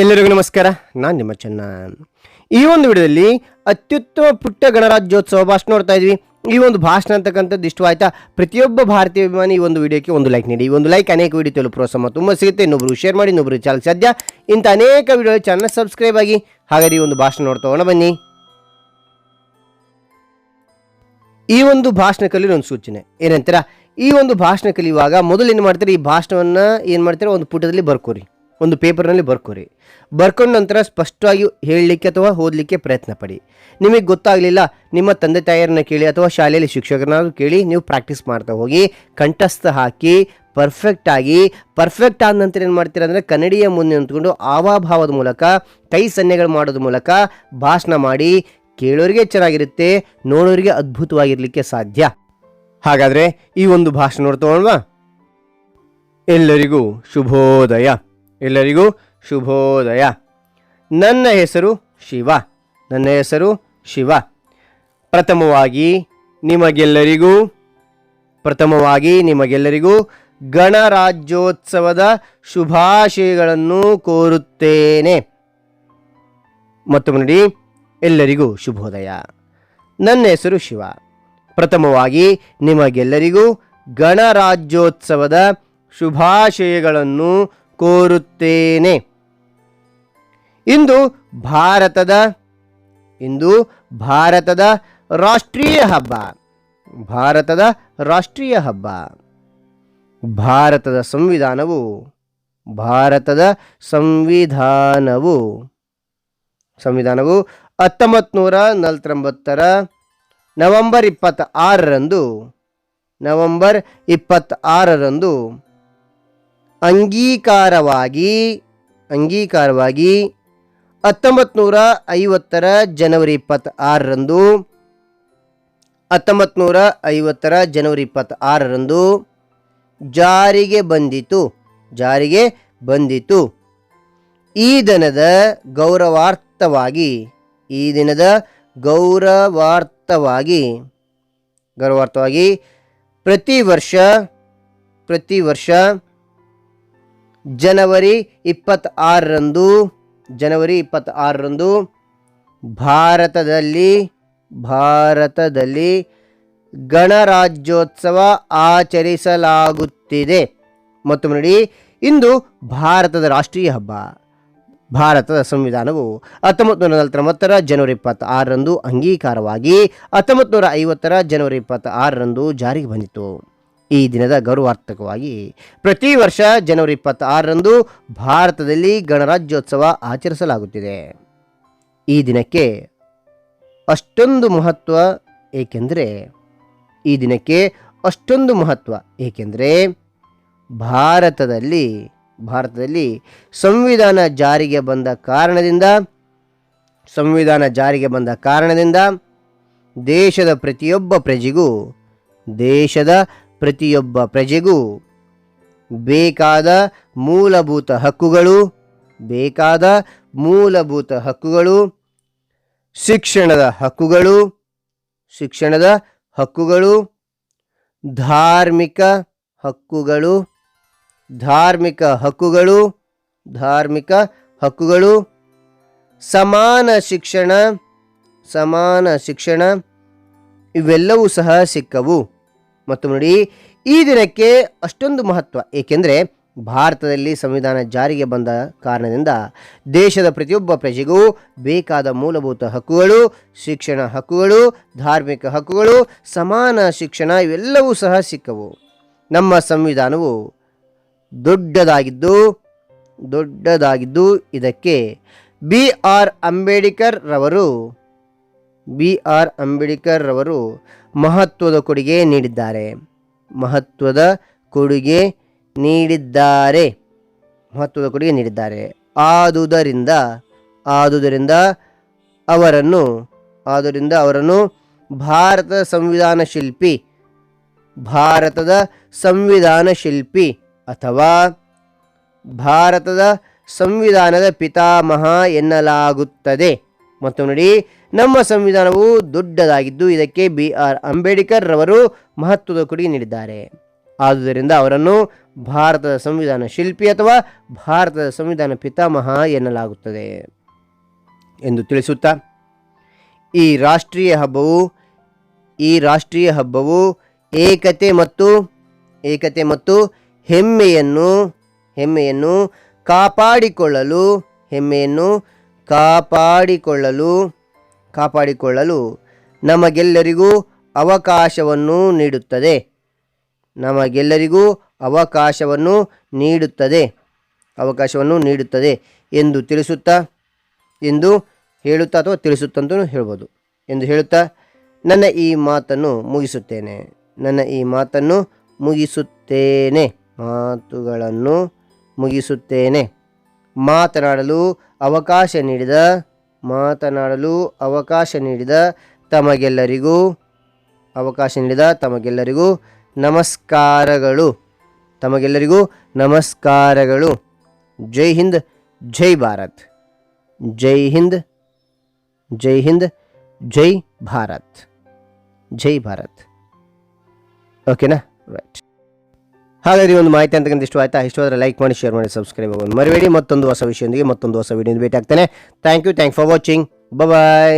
ಎಲ್ಲರಿಗೂ ನಮಸ್ಕಾರ. ನಾನು ನಿಮ್ಮ ಚೆನ್ನ ಈ ಒಂದು ವಿಡಿಯೋದಲ್ಲಿ ಅತ್ಯುತ್ತಮ ಪುಟ್ಟ ಗಣರಾಜ್ಯೋತ್ಸವ ಭಾಷಣ ನೋಡ್ತಾ ಇದ್ವಿ. ಈ ಒಂದು ಭಾಷಣ ಅಂತಕ್ಕಂಥದ್ದು ಇಷ್ಟವಾಯ್ತಾ ಪ್ರತಿಯೊಬ್ಬ ಭಾರತೀಯ ಅಭಿಮಾನಿ ಈ ಒಂದು ವಿಡಿಯೋಕ್ಕೆ ಒಂದು ಲೈಕ್ ನೀಡಿ. ಈ ಒಂದು ಲೈಕ್ ಅನೇಕ ವಿಡಿಯೋ ತಲುಪುವ ಪ್ರೋತ್ಸಾಹ ತುಂಬ ಸಿಗುತ್ತೆ. ಇನ್ನೊಬ್ರು ಶೇರ್ ಮಾಡಿ, ಇನ್ನೊಬ್ರು ಚಾನಲ್ ಸಾಧ್ಯ ಇಂಥ ಅನೇಕ ವಿಡಿಯೋ ಚಾನಲ್ ಸಬ್ಸ್ಕ್ರೈಬ್ ಆಗಿ ಹಾಗಾದ್ರೆ ಈ ಒಂದು ಭಾಷಣ ನೋಡ್ತಾ ಬನ್ನಿ. ಈ ಒಂದು ಭಾಷಣ ಕಲಿಯೋ ಒಂದು ಸೂಚನೆ. ಏನಂತೀರಾ? ಈ ಒಂದು ಭಾಷಣ ಕಲಿಯುವಾಗ ಮೊದಲು ಏನು ಮಾಡ್ತಾರೆ? ಈ ಭಾಷಣವನ್ನು ಏನು ಮಾಡ್ತಾರೆ? ಒಂದು ಪುಟದಲ್ಲಿ ಬರ್ಕೋರಿ. ಒಂದು ಪೇಪರ್ನಲ್ಲಿ ಬರ್ಕೊರಿ. ಬರ್ಕೊಂಡ ನಂತರ ಸ್ಪಷ್ಟವಾಗಿ ಹೇಳಲಿಕ್ಕೆ ಅಥವಾ ಓದಲಿಕ್ಕೆ ಪ್ರಯತ್ನ ಪಡಿ. ನಿಮಗೆ ಗೊತ್ತಾಗಲಿಲ್ಲ, ನಿಮ್ಮ ತಂದೆ ತಾಯಿಯರನ್ನ ಕೇಳಿ ಅಥವಾ ಶಾಲೆಯಲ್ಲಿ ಶಿಕ್ಷಕರನ್ನಾದರೂ ಕೇಳಿ ನೀವು ಪ್ರಾಕ್ಟೀಸ್ ಮಾಡ್ತಾ ಹೋಗಿ, ಕಂಠಸ್ಥ ಹಾಕಿ ಪರ್ಫೆಕ್ಟ್ ಆಗಿ ಪರ್ಫೆಕ್ಟ್ ಆದ ನಂತರ ಏನು ಮಾಡ್ತೀರಾ ಅಂದರೆ ಕನ್ನಡಿಯ ಮುಂದೆ ನಿಂತ್ಕೊಂಡು ಆವಾಭಾವದ ಮೂಲಕ, ಕೈ ಸನ್ನೆಗಳು ಮಾಡೋದ್ರ ಮೂಲಕ ಭಾಷಣ ಮಾಡಿ, ಕೇಳೋರಿಗೆ ಚೆನ್ನಾಗಿರುತ್ತೆ ನೋಡೋರಿಗೆ ಅದ್ಭುತವಾಗಿರಲಿಕ್ಕೆ ಸಾಧ್ಯ. ಹಾಗಾದರೆ ಈ ಒಂದು ಭಾಷಣ ನೋಡ್ತಾ ಎಲ್ಲರಿಗೂ ಶುಭೋದಯ. ಎಲ್ಲರಿಗೂ ಶುಭೋದಯ. ನನ್ನ ಹೆಸರು ಶಿವ. ನನ್ನ ಹೆಸರು ಶಿವ. ಪ್ರಥಮವಾಗಿ ನಿಮಗೆಲ್ಲರಿಗೂ ಪ್ರಥಮವಾಗಿ ನಿಮಗೆಲ್ಲರಿಗೂ ಗಣರಾಜ್ಯೋತ್ಸವದ ಶುಭಾಶಯಗಳನ್ನು ಕೋರುತ್ತೇನೆ. ಮತ್ತೊಮ್ಮೆ ನೋಡಿ ಎಲ್ಲರಿಗೂ ಶುಭೋದಯ. ನನ್ನ ಹೆಸರು ಶಿವ. ಪ್ರಥಮವಾಗಿ ನಿಮಗೆಲ್ಲರಿಗೂ ಗಣರಾಜ್ಯೋತ್ಸವದ ಶುಭಾಶಯಗಳನ್ನು ಕೋರುತ್ತೇನೆ. ಇಂದು ಭಾರತದ ಇಂದು ಭಾರತದ ರಾಷ್ಟ್ರೀಯ ಹಬ್ಬ. ಭಾರತದ ರಾಷ್ಟ್ರೀಯ ಹಬ್ಬ. ಭಾರತದ ಸಂವಿಧಾನವು ಭಾರತದ ಸಂವಿಧಾನವು. ಸಂವಿಧಾನವು ಹತ್ತೊಂಬತ್ತು ನೂರ ನಲ್ವತ್ತೊಂಬತ್ತರ ನವೆಂಬರ್ ಇಪ್ಪತ್ತ ಆರರಂದು ನವೆಂಬರ್ ಇಪ್ಪತ್ತಾರರಂದು ಅಂಗೀಕಾರವಾಗಿ ಅಂಗೀಕಾರವಾಗಿ ಹತ್ತೊಂಬತ್ತು ನೂರ ಐವತ್ತರ ಜನವರಿ ಇಪ್ಪತ್ತಾರರಂದು ಹತ್ತೊಂಬತ್ತು ನೂರ ಐವತ್ತರ ಜನವರಿ ಇಪ್ಪತ್ತಾರರಂದು ಜಾರಿಗೆ ಬಂದಿತು ಜಾರಿಗೆ ಬಂದಿತು. ಈ ದಿನದ ಗೌರವಾರ್ಥವಾಗಿ, ಈ ದಿನದ ಗೌರವಾರ್ಥವಾಗಿ ಗೌರವಾರ್ಥವಾಗಿ ಪ್ರತಿ ವರ್ಷ ಪ್ರತಿ ವರ್ಷ ಜನವರಿ ಇಪ್ಪತ್ತಾರರಂದು ಜನವರಿ ಇಪ್ಪತ್ತಾರರಂದು ಭಾರತದಲ್ಲಿ ಭಾರತದಲ್ಲಿ ಗಣರಾಜ್ಯೋತ್ಸವ ಆಚರಿಸಲಾಗುತ್ತಿದೆ. ಮತ್ತು ನೋಡಿ, ಇಂದು ಭಾರತದ ರಾಷ್ಟ್ರೀಯ ಹಬ್ಬ. ಭಾರತದ ಸಂವಿಧಾನವು ಹತ್ತೊಂಬತ್ತು ನೂರ ನಲವತ್ತೊಂಬತ್ತರ ಜನವರಿ ಇಪ್ಪತ್ತಾರರಂದು ಅಂಗೀಕಾರವಾಗಿ ಹತ್ತೊಂಬತ್ತು ನೂರ ಐವತ್ತರ ಜನವರಿ ಇಪ್ಪತ್ತಾರರಂದು ಜಾರಿಗೆ ಬಂದಿತು ಈ ದಿನದ ಗೌರವಾರ್ಥಕವಾಗಿ ಪ್ರತಿ ವರ್ಷ ಜನವರಿ ಇಪ್ಪತ್ತಾರರಂದು ಭಾರತದಲ್ಲಿ ಗಣರಾಜ್ಯೋತ್ಸವ ಆಚರಿಸಲಾಗುತ್ತಿದೆ. ಈ ದಿನಕ್ಕೆ ಅಷ್ಟೊಂದು ಮಹತ್ವ ಏಕೆಂದರೆ, ಈ ದಿನಕ್ಕೆ ಅಷ್ಟೊಂದು ಮಹತ್ವ ಏಕೆಂದರೆ, ಭಾರತದಲ್ಲಿ ಭಾರತದಲ್ಲಿ ಸಂವಿಧಾನ ಜಾರಿಗೆ ಬಂದ ಕಾರಣದಿಂದ, ಸಂವಿಧಾನ ಜಾರಿಗೆ ಬಂದ ಕಾರಣದಿಂದ ದೇಶದ ಪ್ರತಿಯೊಬ್ಬ ಪ್ರಜೆಗೂ ದೇಶದ ಪ್ರತಿಯೊಬ್ಬ ಪ್ರಜೆಗೂ ಬೇಕಾದ ಮೂಲಭೂತ ಹಕ್ಕುಗಳು, ಬೇಕಾದ ಮೂಲಭೂತ ಹಕ್ಕುಗಳು, ಶಿಕ್ಷಣದ ಹಕ್ಕುಗಳು ಶಿಕ್ಷಣದ ಹಕ್ಕುಗಳು, ಧಾರ್ಮಿಕ ಹಕ್ಕುಗಳು ಧಾರ್ಮಿಕ ಹಕ್ಕುಗಳು ಧಾರ್ಮಿಕ ಹಕ್ಕುಗಳು, ಸಮಾನ ಶಿಕ್ಷಣ ಸಮಾನ ಶಿಕ್ಷಣ ಇವೆಲ್ಲವೂ ಸಹ ಸಿಕ್ಕವು. ಮತ್ತು ನೋಡಿ, ಈ ದಿನಕ್ಕೆ ಅಷ್ಟೊಂದು ಮಹತ್ವ. ಏಕೆಂದರೆ ಭಾರತದಲ್ಲಿ ಸಂವಿಧಾನ ಜಾರಿಗೆ ಬಂದ ಕಾರಣದಿಂದ ದೇಶದ ಪ್ರತಿಯೊಬ್ಬ ಪ್ರಜೆಗೂ ಬೇಕಾದ ಮೂಲಭೂತ ಹಕ್ಕುಗಳು, ಶಿಕ್ಷಣ ಹಕ್ಕುಗಳು, ಧಾರ್ಮಿಕ ಹಕ್ಕುಗಳು, ಸಮಾನ ಶಿಕ್ಷಣ ಇವೆಲ್ಲವೂ ಸಹ ಸಿಕ್ಕವು. ನಮ್ಮ ಸಂವಿಧಾನವು ದೊಡ್ಡದಾಗಿದ್ದು ದೊಡ್ಡದಾಗಿದ್ದು ಇದಕ್ಕೆ ಬಿ ಆರ್ ಅಂಬೇಡ್ಕರ್ ರವರು ಬಿ ಆರ್ ಅಂಬೇಡ್ಕರ್ ರವರು ಮಹತ್ವದ ಕೊಡುಗೆ ನೀಡಿದ್ದಾರೆ. ಮಹತ್ವದ ಕೊಡುಗೆ ನೀಡಿದ್ದಾರೆ. ಮಹತ್ವದ ಕೊಡುಗೆ ನೀಡಿದ್ದಾರೆ. ಆದುದರಿಂದ ಆದುದರಿಂದ ಅವರನ್ನು ಆದುದರಿಂದ ಅವರನ್ನು ಭಾರತದ ಸಂವಿಧಾನ ಶಿಲ್ಪಿ, ಭಾರತದ ಸಂವಿಧಾನ ಶಿಲ್ಪಿ ಅಥವಾ ಭಾರತದ ಸಂವಿಧಾನದ ಪಿತಾಮಹ ಎನ್ನಲಾಗುತ್ತದೆ. ಮತ್ತು ನೋಡಿ ನಮ್ಮ ಸಂವಿಧಾನವು ದೊಡ್ಡದಾಗಿದ್ದು ಇದಕ್ಕೆ ಬಿ ಆರ್ ಅಂಬೇಡ್ಕರ್ ರವರು ಮಹತ್ವದ ಕೊಡುಗೆ ನೀಡಿದ್ದಾರೆ. ಆದುದರಿಂದ ಅವರನ್ನು ಭಾರತದ ಸಂವಿಧಾನ ಶಿಲ್ಪಿ ಅಥವಾ ಭಾರತದ ಸಂವಿಧಾನ ಪಿತಾಮಹ ಎನ್ನಲಾಗುತ್ತದೆ. ಎಂದು ತಿಳಿಸುತ್ತಾ, ಈ ರಾಷ್ಟ್ರೀಯ ಹಬ್ಬವು, ಈ ರಾಷ್ಟ್ರೀಯ ಹಬ್ಬವು ಏಕತೆ ಮತ್ತು ಏಕತೆ ಮತ್ತು ಹೆಮ್ಮೆಯನ್ನು ಹೆಮ್ಮೆಯನ್ನು ಕಾಪಾಡಿಕೊಳ್ಳಲು ಹೆಮ್ಮೆಯನ್ನು ಕಾಪಾಡಿಕೊಳ್ಳಲು ಕಾಪಾಡಿಕೊಳ್ಳಲು ನಮಗೆಲ್ಲರಿಗೂ ಅವಕಾಶವನ್ನು ನೀಡುತ್ತದೆ. ನಮಗೆಲ್ಲರಿಗೂ ಅವಕಾಶವನ್ನು ನೀಡುತ್ತದೆ. ಅವಕಾಶವನ್ನು ನೀಡುತ್ತದೆ ಎಂದು ತಿಳಿಸುತ್ತಾ, ಎಂದು ಹೇಳುತ್ತಾ ಅಥವಾ ತಿಳಿಸುತ್ತಂತೂ ಹೇಳ್ಬೋದು. ಎಂದು ಹೇಳುತ್ತಾ, ನನ್ನ ಈ ಮಾತನ್ನು ಮುಗಿಸುತ್ತೇನೆ. ನನ್ನ ಈ ಮಾತನ್ನು ಮುಗಿಸುತ್ತೇನೆ. ಮಾತುಗಳನ್ನು ಮುಗಿಸುತ್ತೇನೆ. ಮಾತನಾಡಲು ಅವಕಾಶ ನೀಡಿದ ಮಾತನಾಡಲು ಅವಕಾಶ ನೀಡಿದ ತಮಗೆಲ್ಲರಿಗೂ, ಅವಕಾಶ ನೀಡಿದ ತಮಗೆಲ್ಲರಿಗೂ ನಮಸ್ಕಾರಗಳು. ತಮಗೆಲ್ಲರಿಗೂ ನಮಸ್ಕಾರಗಳು. ಜೈ ಹಿಂದ್, ಜೈ ಭಾರತ್. ಜೈ ಹಿಂದ್ ಜೈ ಹಿಂದ್, ಜೈ ಭಾರತ್. ಜೈ ಭಾರತ್. ಓಕೆನಾ ರೈಟ್ ಹಾಗಾದ್ರೆ ಒಂದು ಮಾಹಿತಿ ಅಂತಕ್ಕಂಥ ಇಷ್ಟ ಆಯ್ತಾ? ಇಷ್ಟವಾದರೆ ಲೈಕ್ ಮಾಡಿ ಶೇರ್ ಮಾಡಿ ಸಬ್ಸ್ಕ್ರೈಬ್ ಆಗೋದು ಮರಿಬೇಡಿ, ಮತ್ತೊಂದು ಹೊಸ ವಿಷಯದೊಂದಿಗೆ ಮತ್ತೊಂದು ಹೊಸ ವಿಡಿಯೋ ಭೇಟಿ ಆಗ್ತಾನೆ. Thank you thank for watching bye